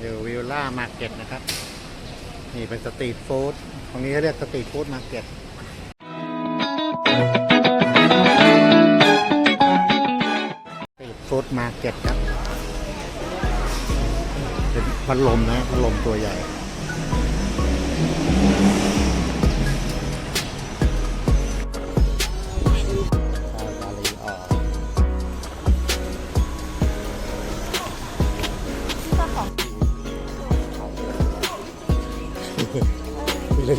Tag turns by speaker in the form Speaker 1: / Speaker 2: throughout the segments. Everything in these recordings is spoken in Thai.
Speaker 1: อยู่วิลล่ามาร์เก็ตนะครับ นี่เป็นสตรีทฟู้ดตรงนี้เขาเรียกสตรีทฟู้ดมาร์เก็ตสตรีทฟู้ดมาร์เก็ตครับ เป็นพัดลมนะพัดลมตัวใหญ่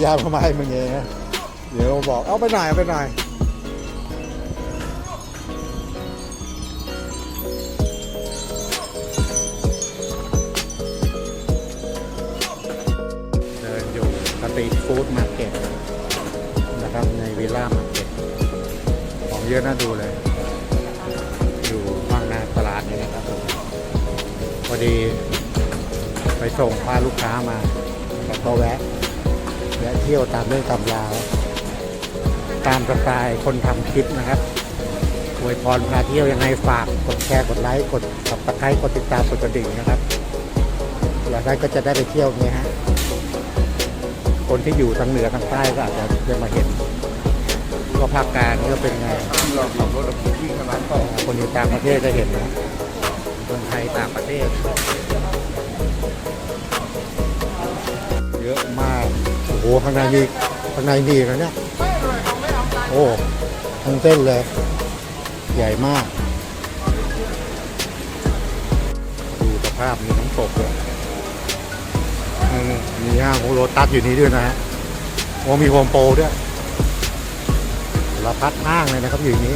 Speaker 1: ยาเขามาให้มึงเองเดี๋ยวบอกเอาไปหน่อยเอาไปหน่อยเดินอยู่สตรีทฟู้ดมาร์เก็ตนะครับในวิลล่ามาร์เก็ตของเยอะน่าดูเลย อยู่ข้างหน้าตลาดนี่นะครับผมพอดีไปส่งพาลูกค้ามาแล้วก็แวะ แวะเที่ยวตามเรื่องตามราว ตามสไตล์คนทำคลิปนะครับอวยพรพาเที่ยวยังไงฝากกดแชร์กดไลค์กดสับตะไคร้กดติดตามกดกระดิ่งนะครับแล้วได้ก็จะได้ไปเที่ยวนี้ฮะคนที่อยู่ทางเหนือทางใต้ก็อาจจะได้มาเห็นว่าภาคกลางนี่ก็เป็นไง
Speaker 2: เราขับรถวิ่งขนาดต่อ
Speaker 1: คนอยู่ต่างประเทศจะเห็นนะคนไทยต่างประเทศเยอะมาก ข้างในมีข้างในมีอีกแล้วเนี่ยโอ้ทั้งเส้นเลย ใหญ่มาก ดูสภาพมีน้ำตกเลยมีห้างโรตัสอยู่นี้ด้วยนะฮะโอ้มีโฮมโปรด้วยสารพัดห้างเลยนะครับอยู่นี้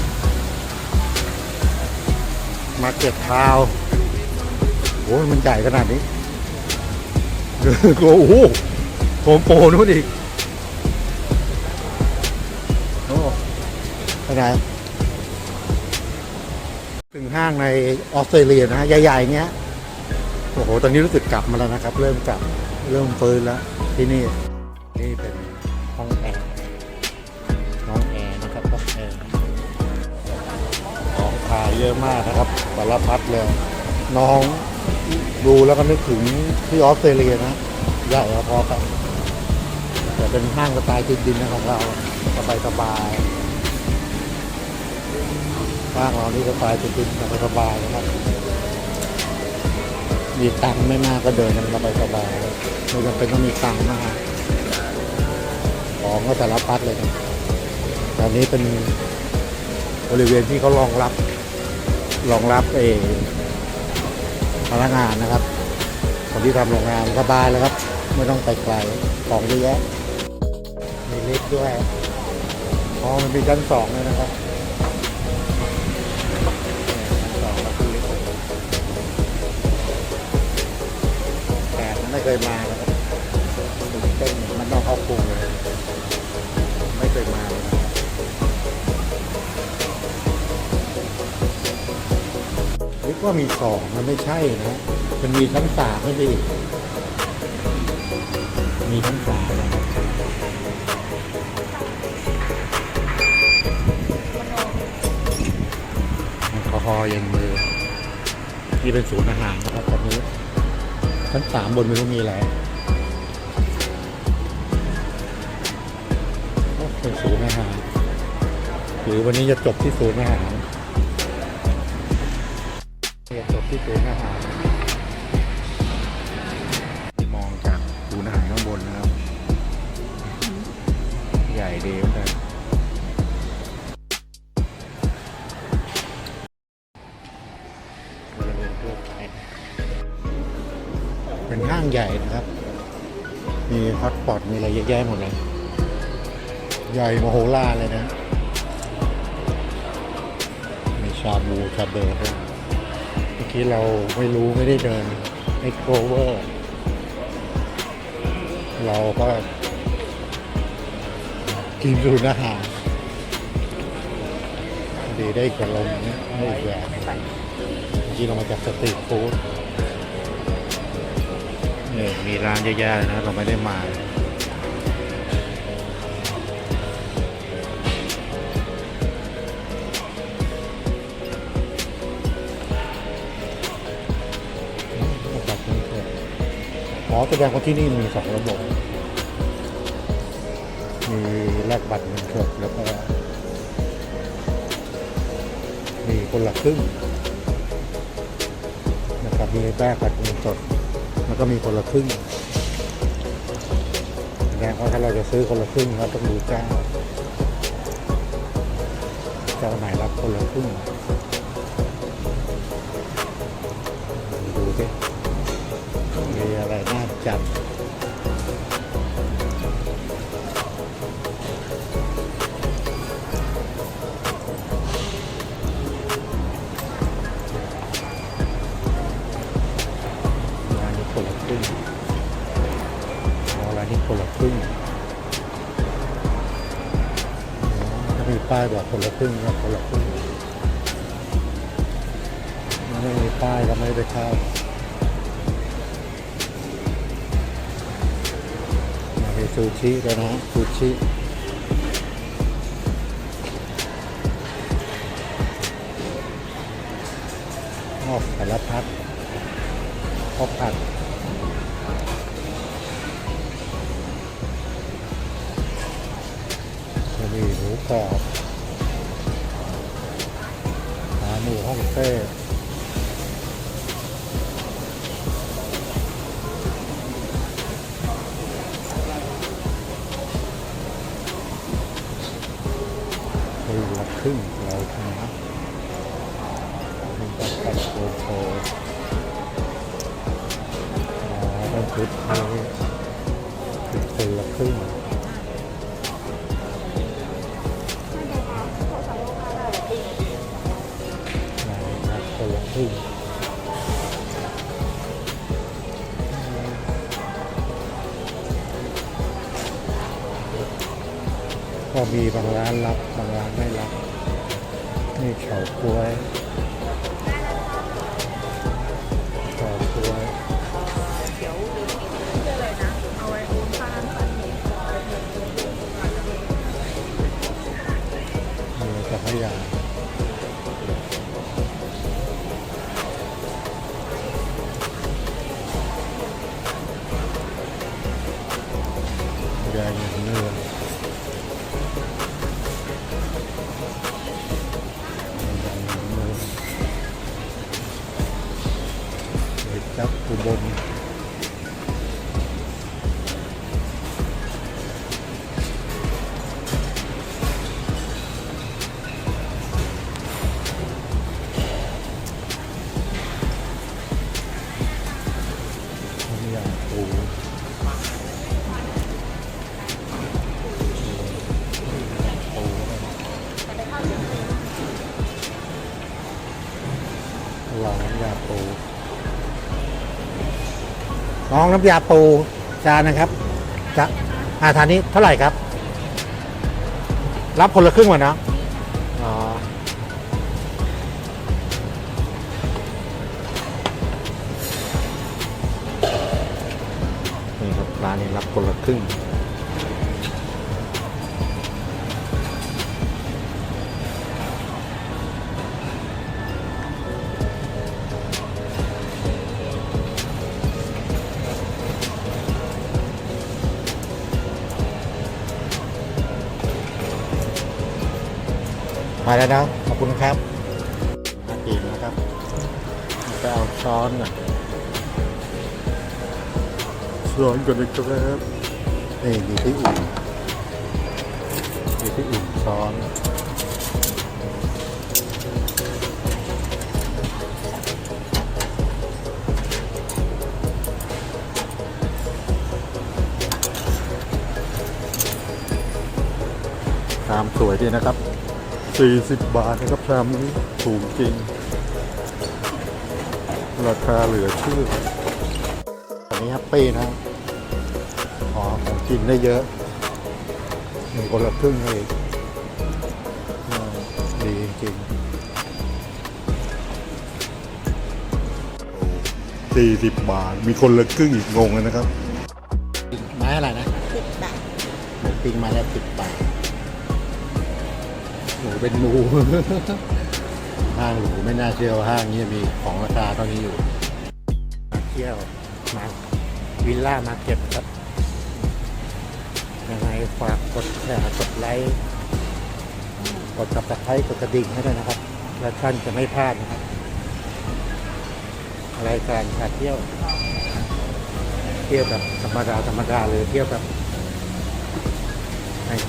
Speaker 1: มาเก็บคราวโอ้ยมันใหญ่ขนาดนี้โอ้โห โฮมโปรนู่นอีก โอ้ไปไหนถึงห้างในออสเตรเลียนะฮะใหญ่ๆเงี้ย โอ้โห ตอนนี้รู้สึกกลับมาแล้วนะครับ เริ่มกลับ เริ่มฟื้นแล้ว ที่นี่ นี่เป็นห้องแอร์น้องแอร์นะครับห้องแอร์ของขายเยอะมากนะครับสารพัดเลยน้องดูแล้วก็นึกถึงที่ออสเตรเลียนะใหญ่พอๆกัน แต่เป็นห้างสไตล์จีนๆนะของเราสบายสบายๆห้างเรานี่สไตล์จีนสบายสบายๆนะครับมีตังค์ไม่มากก็เดินกันสบายสบายๆไม่จำเป็นต้องมีตังค์มากของก็สารพัดเลยนะตอนนี้เป็นบริเวณที่เขารองรับรองรับเออพนักงานนะครับคนที่ทำโรงงานสบายแล้วครับ ไม่ต้องไปไกลของเยอะแยะ ด้วย อ๋อ มันมีชั้นสองเลยนะครับเนี่ยชั้นสองแล้วขึ้นลิฟต์แต่ไม่เคยมานะครับตื่นเต้นมันต้องเข้ากรุงเลย ไม่เคยมาเลยนะนึกว่ามีสองมันไม่ใช่นะ มันมีชั้นสามไม่ใช่อีมีชั้นสามนะ ฮอล์ย็นมือที่เป็นศูนย์อาหารนะครับตอนนี้ชั้นสามบนไม่รู้มีอะไรโอ้เป็นศูนย์อาหาร หรือวันนี้จะจบที่ศูนย์อาหารเนี่ยจบที่ศูนย์อาหารมองจากศูนย์อาหารข้างบนนะครับ ใหญ่ดีเหมือนกันางใหญ่นะครับ มีฮอตพอตมีอะไรเยอะแยะหมดเลย ใหญ่มโหฬารเลยนะ มีชาบูชาเบอร์ด้วยเมื่อกี้เราไม่รู้ไม่ได้เดินไอ้โคเวอร์ เราก็กินสูนอาหารดีได้กระลมเนี่ยไม่อีกแบบเมื่อกี้เรามาจากสตรีทฟู้ด เนี่ยมีร้านเยอะแยะนะ เราไม่ได้มามาจากกรุงเทพอ๋อแสดงว่าที่นี่มีสองระบบ มีแลกบัตรเงินสดแล้วก็ มีคนละครึ่งนะครับมีแลกบัตรเงินสด แล้วก็มีคนละครึ่งแสดงว่าถ้าเราจะซื้อคนละครึ่งเราต้องดูเจ้าเจ้าไหนรับคนละครึ่งดูสิมีอะไรน่าจับ มีป้ายบอกคนละครึ่งก็คนละครึ่งไม่มีป้ายก็ไม่ได้เข้ามีซูชิด้วนะซูชินอกสารพัดข้าวผัด จะมีหมูกรอบขาหมูฮ่องเต้คือละครึ่งเราทำ ถึงก็มีบางร้านรับบางร้านไม่รับ นี่เฉาก้วย แน้องน้ำยาปูจานนะครับจะอาทานนี้เท่าไหร่ครับ รับคนละครึ่งวะเนาะอ๋อนี่ครับร้านนี้รับคนละครึ่ง แล้วนะ ขอบคุณครับอากินนะครับจะเอาช้อนน่ะช้อนก่อนนะครับนี่มีที่อุ่นมีที่อุ่นช้อนชามสวยดีนะครับ 40 บาทนะครับชามนี้ถูกจริง ราคาเหลือเชื่ออันนี้แฮปปี้นะอ๋อของกินได้เยอะมีคนละครึ่งเลยอ่าดีจริงสี่สิบบาท มีคนละครึ่งอีกงงเลยนะครับ ไม้อะไรนะ
Speaker 3: สิบบาท
Speaker 1: หมูปิ้งมาแล้วสิบบาทหมู เป็นหมูห้างหรูไม่น่าเชื่อว่าห้างนี้จะมีของราคาเท่านี้อยู่ มาเที่ยวมาวิลล่ามาเก็ตครับ ยังไงฝากกดแชร์กดไลค์กดกับตะไคร้กดกระดิ่งให้ด้วยนะครับ แล้วท่านจะไม่พลาดนะครับรายการพาเที่ยว เที่ยวแบบธรรมดาธรรมดาหรือเที่ยวแบบ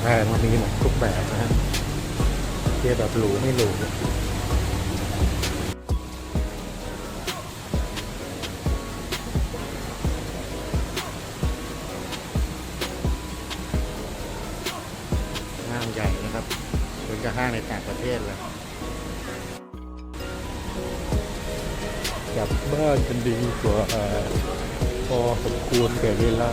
Speaker 1: แพงๆมันมีหมดทุกแบบนะฮะเทียแบบหรูไม่หรูห้างใหญ่นะครับเหมือนกับห้างในต่างประเทศเลยกับบ้านกันดีกว่าพอสมควรแก่เวลา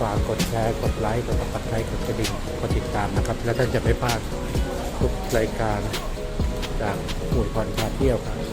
Speaker 1: ฝากกดแชร์ กดไลค์ กดติดตามกดกระดิ่ง กดติดตามนะครับ แล้วท่านจะไม่พลาดทุกรายการจากหมวยพรพาเที่ยวครับ